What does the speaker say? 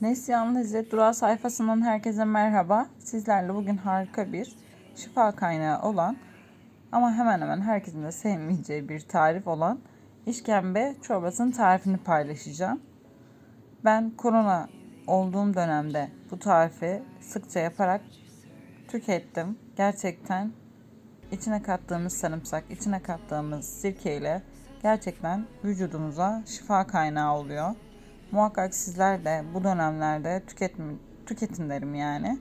Neslihan Lezzet Durağı sayfasından herkese merhaba. Sizlerle bugün harika bir şifa kaynağı olan ama hemen hemen herkesin de sevmeyeceği bir tarif olan işkembe çorbasının tarifini paylaşacağım. Ben korona olduğum dönemde bu tarifi sıkça yaparak tükettim. Gerçekten içine kattığımız sarımsak, içine kattığımız sirke ile gerçekten vücudumuza şifa kaynağı oluyor. Muhakkak sizler de bu dönemlerde tüketin, tüketin derim yani.